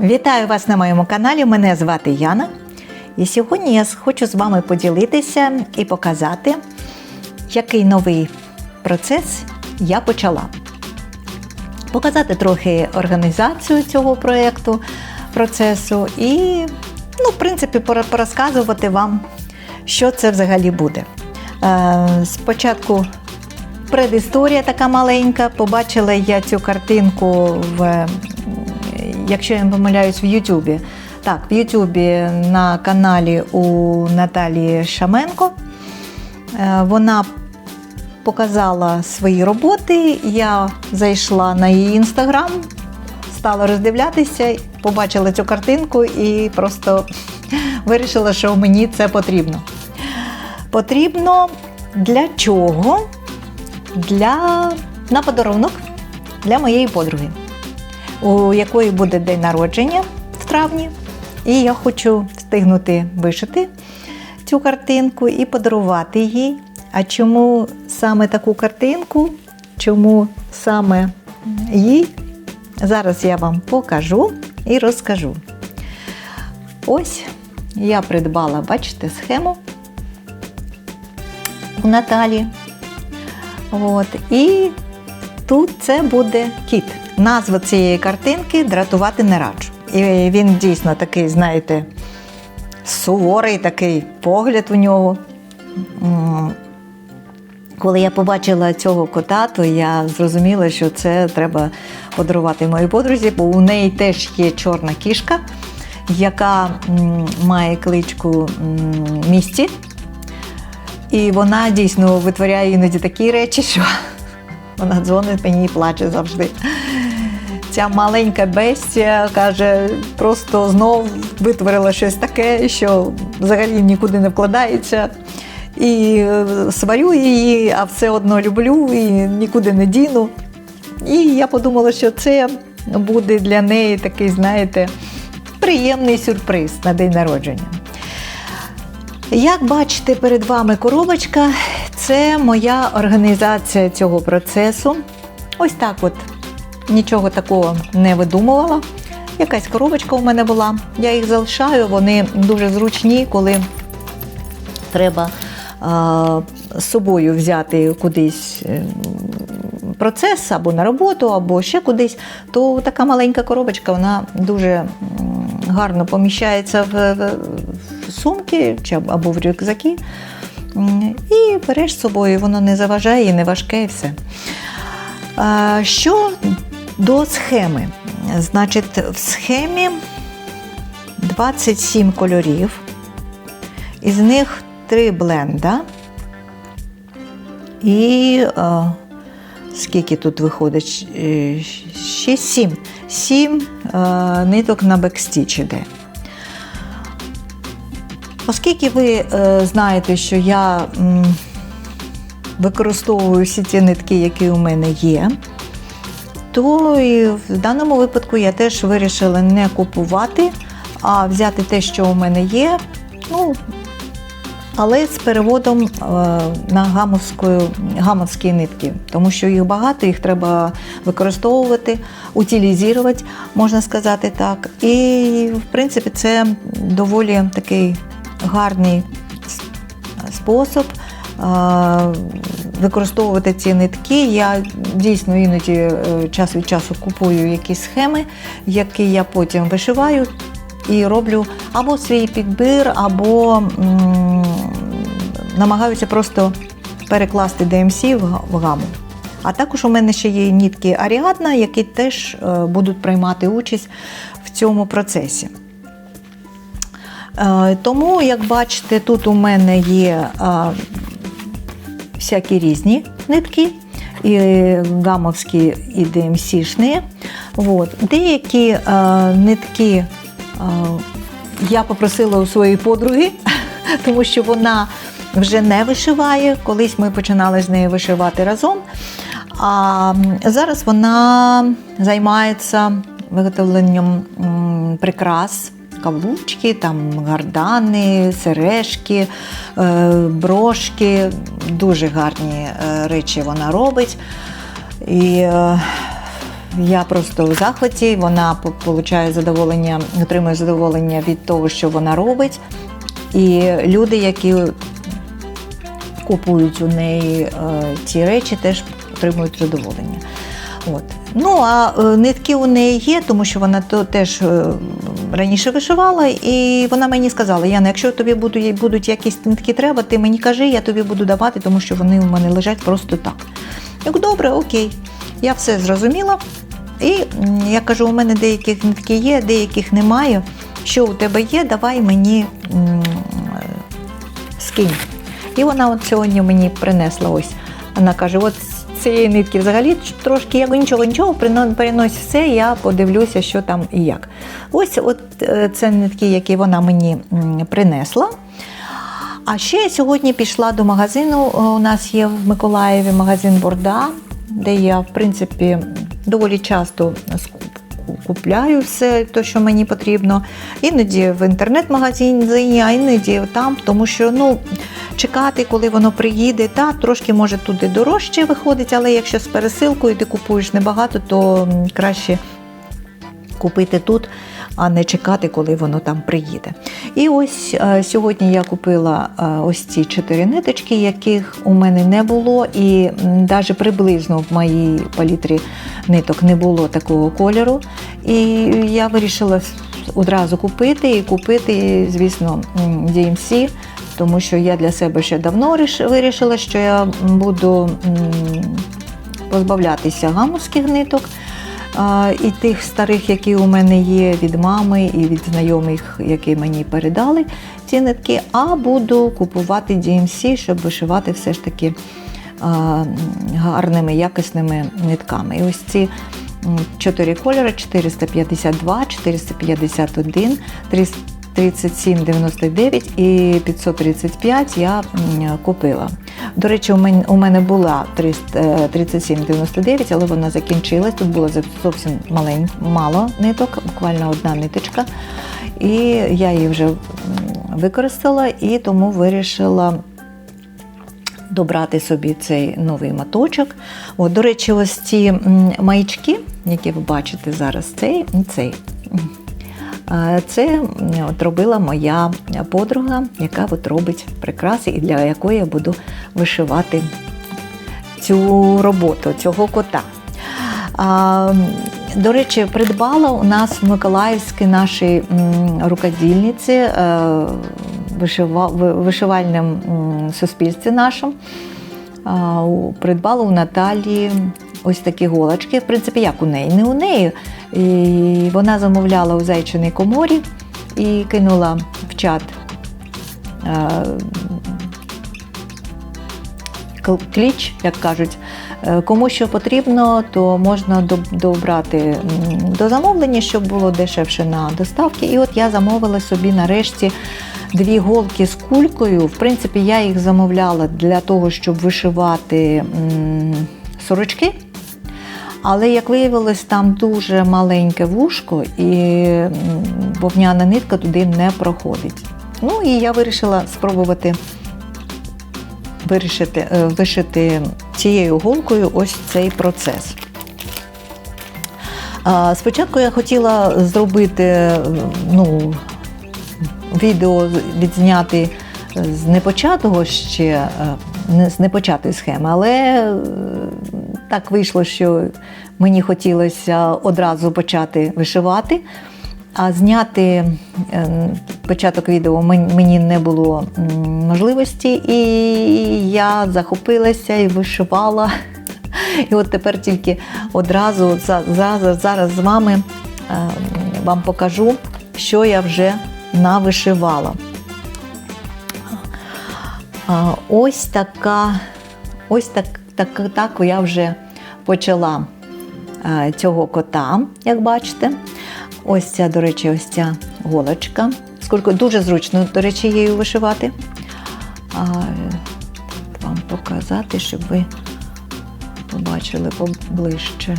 Вітаю вас на моєму каналі. Мене звати Яна. І сьогодні я хочу з вами поділитися і показати, який новий процес я почала. Показати трохи організацію цього проєкту, процесу і, ну, в принципі, порозказувати вам, що це взагалі буде. Е, Спочатку предісторія така маленька. Побачила я цю картинку в, якщо я не помиляюсь, в Ютубі. Так, в Ютубі на каналі у Наталії Шаменко. Е, Вона показала свої роботи. Я зайшла на її інстаграм, стала роздивлятися, побачила цю картинку і просто вирішила, що мені це потрібно. Потрібно для чого? Для на подарунок для моєї подруги, у якої буде день народження в травні. І я хочу встигнути вишити цю картинку і подарувати їй. А чому саме таку картинку? Чому саме їй? Зараз я вам покажу і розкажу. Ось я придбала, бачите, схему у Наталі. От. І тут це буде кіт. Назва цієї картинки дратувати не раджу. І він дійсно такий, знаєте, суворий такий погляд у нього. Коли я побачила цього кота, то я зрозуміла, що це треба подарувати моїй подрузі, бо у неї теж є чорна кішка, яка має кличку Місті. І вона дійсно витворяє іноді такі речі, що вона дзвонить мені і плаче завжди. Ця маленька бестія каже, просто знов витворила щось таке, що взагалі нікуди не вкладається. І е, сварю її, а все одно люблю і нікуди не діну. І я подумала, що це буде для неї такий, знаєте, приємний сюрприз на день народження. Як бачите, перед вами коробочка це моя організація цього процесу. Ось так от нічого такого не видумувала. Якась коробочка у мене була. Я їх залишаю, вони дуже зручні, коли треба з собою взяти кудись е, процес або на роботу, або ще кудись, то така маленька коробочка вона дуже гарно поміщається в, сумки або в рюкзаки. І береш з собою, воно не заважає і не важке, і все. Що до схеми? Значить, в схемі 27 кольорів, із них 3 бленда. І е, скільки тут виходить? 6, 7. 7 е, ниток на бекстіч іде. Оскільки ви е, знаєте, що я м, використовую всі ці нитки, які у мене є, то і в даному випадку я теж вирішила не купувати, а взяти те, що у мене є. Ну, але з переводом е, на гамовські нитки, тому що їх багато, їх треба використовувати, утилізувати, можна сказати так. І, в принципі, це доволі такий гарний спосіб е, використовувати ці нитки. Я дійсно іноді е, час від часу купую якісь схеми, які я потім вишиваю і роблю або свій підбір, або м, намагаюся просто перекласти DMC в гаму. А також у мене ще є нітки Аріадна, які теж е, будуть приймати участь в цьому процесі. Е, Тому, як бачите, тут у мене є всякі різні нитки, і гамовські, і ДМС-шні. Деякі е, нитки е, я попросила у своєї подруги, тому що вона вже не вишиває. Колись ми починали з нею вишивати разом. А зараз вона займається виготовленням прикрас каблучки, там гардани, сережки, е, брошки. Дуже гарні е, речі вона робить. І е, Я просто в захваті. Вона отримує задоволення, отримує задоволення від того, що вона робить. І люди, які купують у неї ці речі, теж отримують задоволення. От. Ну, а нитки у неї є, тому що вона то теж раніше вишивала, і вона мені сказала: Яна, якщо тобі будуть, будуть якісь нитки треба, ти мені кажи, я тобі буду давати, тому що вони у мене лежать просто так. Я кажу, добре, окей. Я все зрозуміла. І я кажу, у мене деяких нитки є, деяких немає. Що у тебе є, давай мені скинь. І вона от сьогодні мені принесла ось. Вона каже: от цієї нитки взагалі трошки я нічого, нічого, переносить все, я подивлюся, що там і як. Ось от е, це нитки, які вона мені принесла. А ще я сьогодні пішла до магазину. Е, У нас є в Миколаєві магазин Борда, де я, в принципі, доволі часто купляю все, те, що мені потрібно. Іноді в інтернет-магазині, а іноді там, тому що ну, чекати, коли воно приїде, та трошки може туди дорожче виходить, але якщо з пересилкою ти купуєш небагато, то краще купити тут, а не чекати, коли воно там приїде. І ось е, сьогодні я купила е, ось ці чотири ниточки, яких у мене не було, і навіть приблизно в моїй палітрі ниток не було такого кольору. І я вирішила одразу купити і купити, звісно, DMC, тому що я для себе ще давно вирішила, що я буду позбавлятися гамовських ниток. І тих старих, які у мене є від мами і від знайомих, які мені передали ці нитки, а буду купувати DMC, щоб вишивати все ж таки гарними, якісними нитками. І ось ці чотири кольори: 452, 451, 3799 і 535 я купила. До речі, у мене, була 300, е, 3799, але вона закінчилась. Тут було зовсім малень, мало ниток, буквально одна ниточка. І я її вже використала і тому вирішила добрати собі цей новий моточок. От, до речі, ось ці маячки, які ви бачите зараз, цей, цей. Це от робила моя подруга, яка от робить прикраси і для якої я буду вишивати цю роботу, цього кота. До речі, придбала у нас в Миколаївській нашій рукодільниці е, вишива- вишивальним суспільстві нашому. Придбала у Наталі ось такі голочки. В принципі, як у неї? Не у неї. І вона замовляла у зайчиній коморі і кинула в чат е, кліч, як кажуть. Е, Кому що потрібно, то можна добрати до замовлення, щоб було дешевше на доставки. І от я замовила собі нарешті дві голки з кулькою. В принципі, я їх замовляла для того, щоб вишивати сорочки. Але, як виявилось, там дуже маленьке вушко, і вовняна нитка туди не проходить. Ну і я вирішила спробувати вирішити, е, вишити цією голкою ось цей процес. Спочатку я хотіла зробити ну, відео відзняти з непочатого ще е, з непочатої схеми, але е, так вийшло, що мені хотілося одразу почати вишивати. А зняти е, початок відео мені не було можливості, і я захопилася і вишивала. І от тепер тільки одразу за- за- зараз з вами е, вам покажу, що я вже навишивала. Ось така, ось так, так, так я вже почала е, цього кота, як бачите. Ось ця, до речі, ось ця голочка. Скільки дуже зручно, до речі, її вишивати. А, вам показати, щоб ви побачили поближче.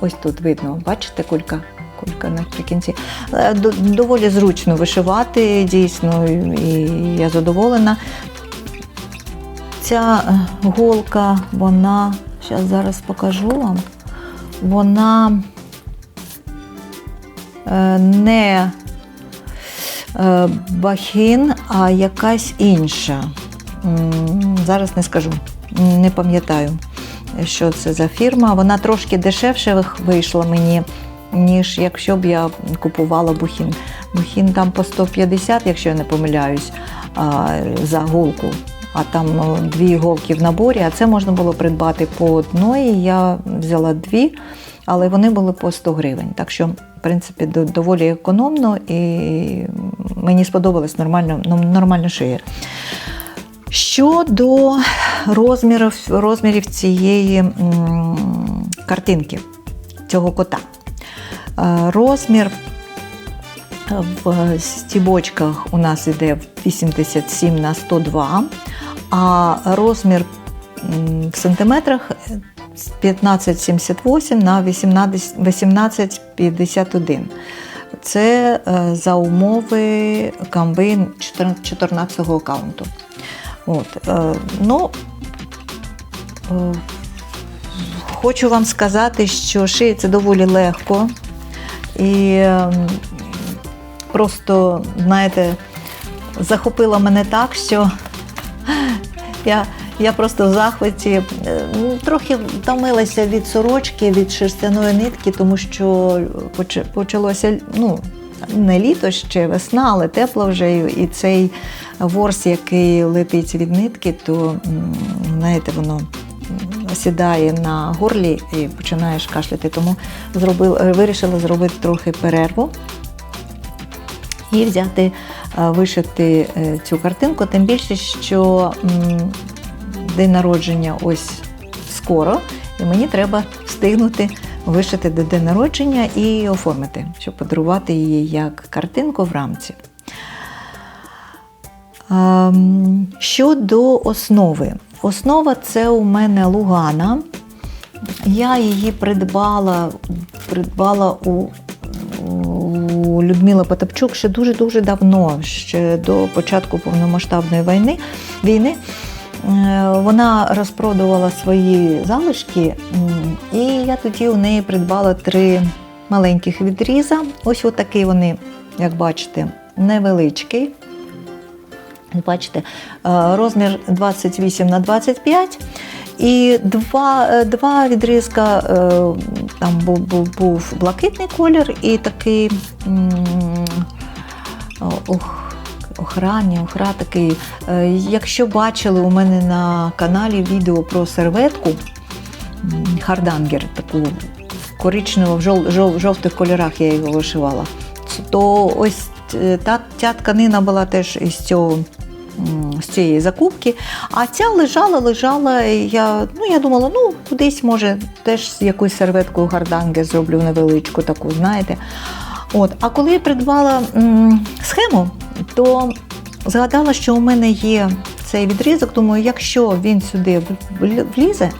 Ось тут видно, бачите, кулька, кулька наприкінці. Е, Доволі зручно вишивати, дійсно, і я задоволена. Ця е, голка, вона, зараз зараз покажу вам. вона е, не е, бахін, а якась інша. Зараз не скажу, не пам'ятаю, що це за фірма. Вона трошки дешевше вийшла мені, ніж якщо б я купувала бухін. Бухін там по 150, якщо я не помиляюсь, за голку. А там ну, дві голки в наборі, а це можна було придбати по одної. Я взяла дві, але вони були по 100 гривень. Так що, в принципі, доволі економно і мені сподобалось нормально, ну, нормально шиє. Щодо розмірів, розмірів цієї м, картинки, цього кота. Е, Розмір в стібочках у нас іде 87 на 102, а розмір в сантиметрах 1578 на 1851. Це е, за умови камби 14-го аккаунту. От, ну, е, хочу вам сказати, що шиється доволі легко. І ем, просто, знаєте, захопила мене так, що я, я просто в захваті Е, трохи втомилася від сорочки, від шерстяної нитки, тому що почалося ну, не літо ще весна, але тепло вже. І цей ворс, який летить від нитки, то знаєте, воно сідає на горлі і починаєш кашляти. Тому зробила, вирішила зробити трохи перерву і взяти, е, вишити е, цю картинку, тим більше, що день народження ось скоро, і мені треба встигнути вишити до день народження і оформити, щоб подарувати її як картинку в рамці. Ем, Щодо основи. Основа це у мене Лугана. Я її придбала, придбала у, у Людмили Потапчук ще дуже-дуже давно, ще до початку повномасштабної війни. війни. Е, Вона розпродувала свої залишки, і я тоді у неї придбала три маленьких відріза. Ось отакий вони, як бачите, невеличкий. Бачите, е, розмір 28 на 25. І два, е, два відрізка, е, там був, був, був блакитний колір і такий ох, охрані, охра такий. Е, Якщо бачили у мене на каналі відео про серветку хардангер, таку коричневу, в жов, жов, жовтих кольорах я його вишивала, то ось та, ця тканина була теж із цього з цієї закупки. А ця лежала, лежала. Я, ну, я думала, ну кудись може теж якусь серветку гарданги зроблю невеличку, таку, знаєте. От, а коли я придбала м, схему, то згадала, що у мене є цей відрізок. Думаю, якщо він сюди влізе,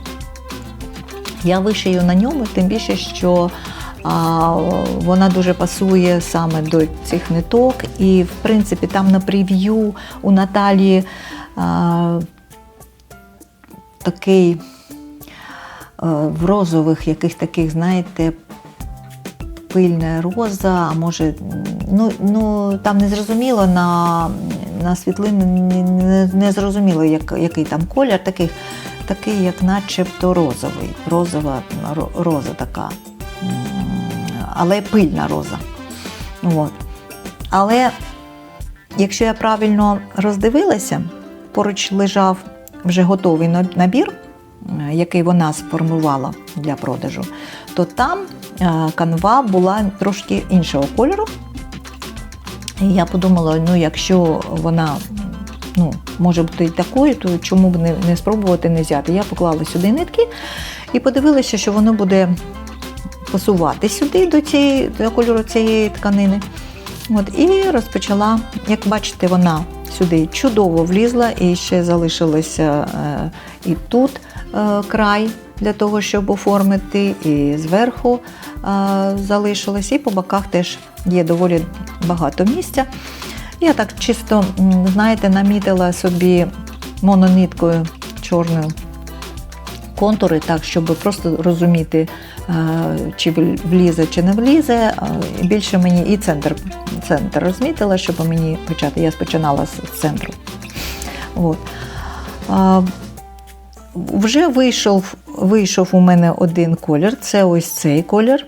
я вишию на ньому, тим більше, що вона дуже пасує саме до цих ниток. І, в принципі, там на прев'ю у Наталії такий в розових яких таких, знаєте, пильна роза, а може, ну, ну там не зрозуміло на, на світлині не, не зрозуміло, як, який там колір, такий, такий, як начебто розовий. Розова роза така. Але пильна роза. От. Але якщо я правильно роздивилася, поруч лежав вже готовий набір, е, який вона сформувала для продажу, то там е, канва була трошки іншого кольору. І я подумала: ну, якщо вона ну, може бути такою, то чому б не, не спробувати не взяти? Я поклала сюди нитки і подивилася, що воно буде пасувати сюди до, цієї, до кольору цієї тканини. От, і розпочала, як бачите, вона сюди чудово влізла і ще залишилося е, і тут е, край для того, щоб оформити, і зверху е, залишилось, і по боках теж є доволі багато місця. Я так чисто, знаєте, намітила собі монониткою чорною контури, так, щоб просто розуміти, е, чи влізе, чи не влізе. Більше мені і центр, центр розмітила, щоб мені почати. Я спочинала з центру. От. Вже вийшов, вийшов у мене один колір. Це ось цей колір.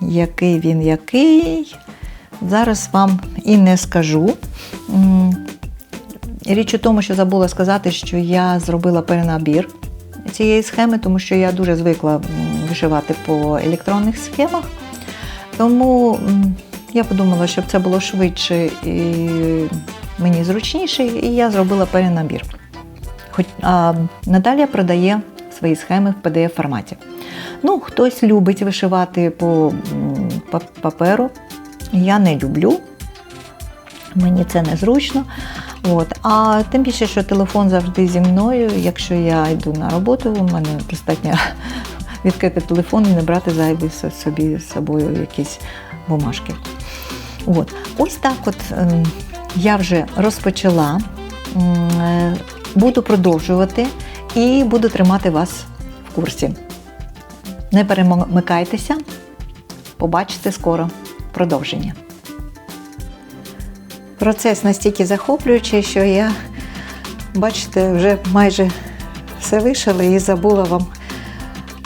Який він який. Зараз вам і не скажу. Річ у тому, що забула сказати, що я зробила перенабір цієї схеми, тому що я дуже звикла вишивати по електронних схемах. Тому я подумала, щоб це було швидше і мені зручніше, і я зробила перенабір. Хоч а, Наталія продає свої схеми в pdf форматі. Ну, хтось любить вишивати по паперу. Я не люблю, мені це незручно. От. А тим більше, що телефон завжди зі мною. Якщо я йду на роботу, у мене достатньо відкрити телефон і не брати зайві собі з собою якісь бумажки. От. Ось так от ем, я вже розпочала, е, буду продовжувати і буду тримати вас в курсі. Не перемикайтеся, побачите скоро продовження. Процес настільки захоплюючий, що я, бачите, вже майже все вишила і забула вам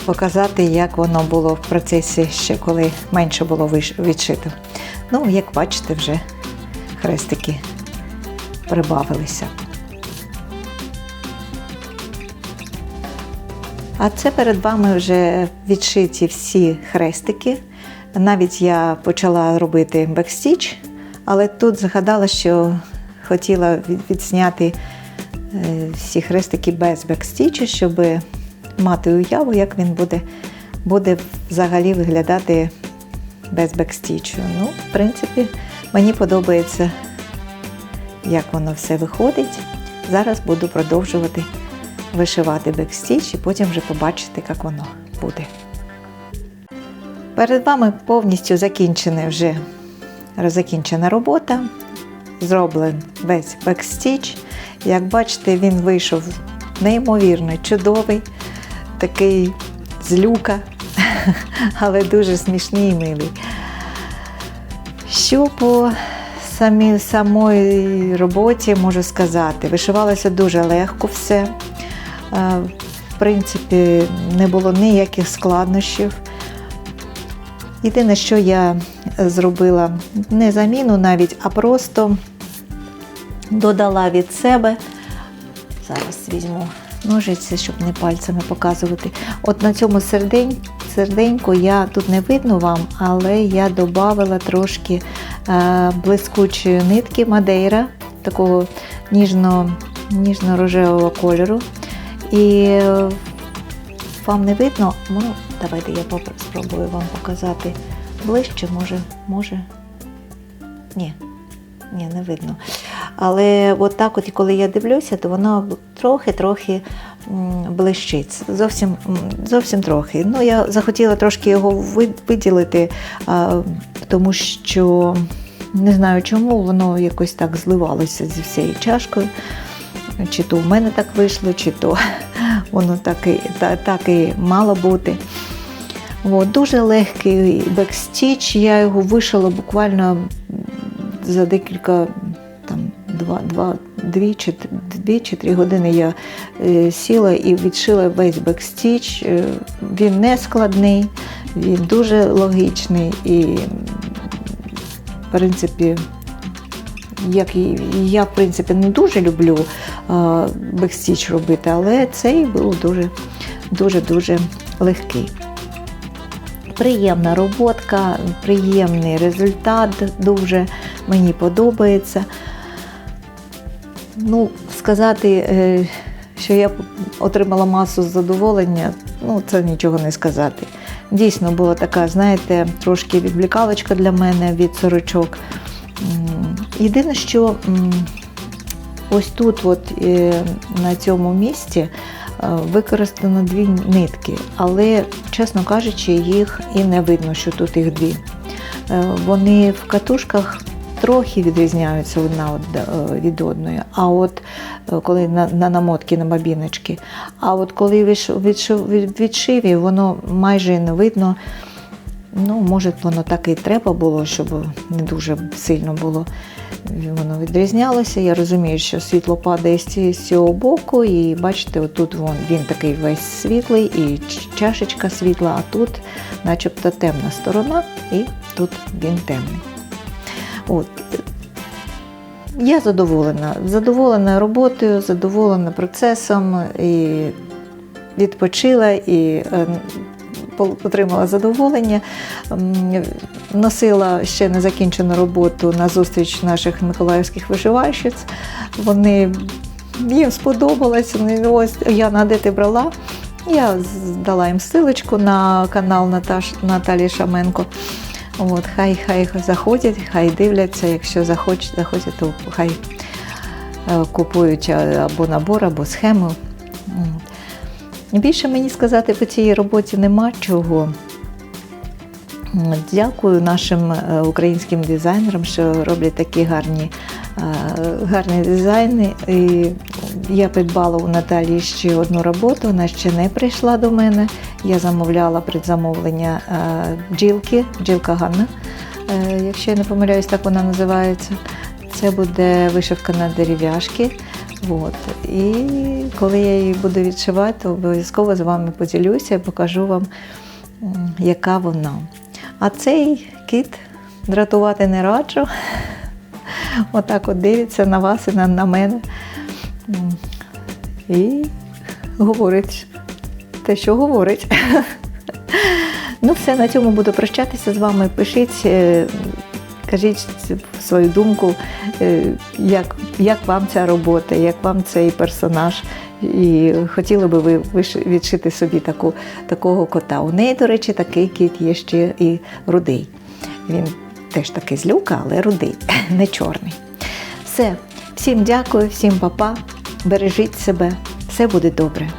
показати, як воно було в процесі ще коли менше було відшито. Ну, як бачите, вже хрестики прибавилися. А це перед вами вже відшиті всі хрестики. Навіть я почала робити бекстіч, але тут згадала, що хотіла від- відзняти е, всі хрестики без бекстічу, щоб мати уяву, як він буде, буде взагалі виглядати без бекстічу. Ну, в принципі, мені подобається, як воно все виходить. Зараз буду продовжувати вишивати бекстіч і потім вже побачите, як воно буде. Перед вами повністю закінчена вже закінчена робота. Зроблений весь бекстіч. Як бачите, він вийшов неймовірно чудовий, такий злюка, але дуже смішний і милий. Що по самій самої роботі можу сказати? Вишивалося дуже легко все. Е, В принципі, не було ніяких складнощів. Єдине, що я зробила не заміну навіть, а просто додала від себе. Зараз візьму ножиці, щоб не пальцями показувати. От на цьому сердень, серденьку я тут не видно вам, але я додала трошки е, блискучої нитки Мадейра, такого ніжно, ніжно-рожевого кольору. І вам не видно, ну, давайте я спробую вам показати ближче, може, може. Ні, ні, не видно. Але от так, от, коли я дивлюся, то воно трохи-трохи блищить. Зовсім, зовсім трохи. Ну, я захотіла трошки його виділити, тому що не знаю чому, воно якось так зливалося зі всією чашкою. Чи то в мене так вийшло, чи то воно так і, та, так і мало бути. От, дуже легкий бекстіч, я його вишила буквально за декілька там, два, два, дві, чи, дві чи три години я е, сіла і відшила весь бекстіч. Е, він не складний, він дуже логічний і, в принципі, як я, в принципі, не дуже люблю бекстіч робити, але цей був дуже дуже дуже легкий. Приємна роботка, приємний результат, дуже мені подобається. Ну, сказати, е, що я отримала масу задоволення, ну це нічого не сказати. Дійсно була така, знаєте, трошки відвлікалочка для мене від сорочок. Єдине, що ось тут, от, е, на цьому місці, е, використано дві нитки, але, чесно кажучи, їх і не видно, що тут їх дві. Е, Вони в катушках трохи відрізняються одна від одної. А от коли на, на намотки, на бабіночки. А от коли відшиві, воно майже не видно. Ну, може, воно так і треба було, щоб не дуже сильно було. Воно відрізнялося. Я розумію, що світло падає з цього боку, і бачите, отут вон, він такий весь світлий, і чашечка світла, а тут начебто темна сторона, і тут він темний. От. Я задоволена. Задоволена роботою, задоволена процесом і відпочила і е, отримала задоволення. Носила ще незакінчену роботу на зустріч наших миколаївських вишивальщиць. Вони їм сподобалось. Ось Яна, де ти брала? Я дала їм силочку на канал Наташ, Наталії Шаменко. От, хай, хай заходять, хай дивляться, якщо захочуть, захочуть, то хай е, купують або набор, або схему. Більше мені сказати по цій роботі нема чого. Дякую нашим е, українським дизайнерам, що роблять такі гарні, е, гарні дизайни. І я придбала у Наталії ще одну роботу, вона ще не прийшла до мене. Я замовляла предзамовлення е, бджілки, бджілка Ганна, якщо я не помиляюсь, так вона називається. Це буде вишивка на дерев'яшки. От. І коли я її буду відшивати, то обов'язково з вами поділюся і покажу вам, яка вона. А цей кіт дратувати не раджу. Отак от дивиться на вас і на, на мене. І говорить те, що говорить. Ну, все, на цьому буду прощатися з вами. Пишіть, е, кажіть свою думку, е, як, як вам ця робота, як вам цей персонаж. І хотіли би ви відшити собі таку, такого кота. У неї, до речі, такий кіт є ще і рудий. Він теж такий злюка, але рудий, не чорний. Все, всім дякую, всім папа. Бережіть себе, все буде добре.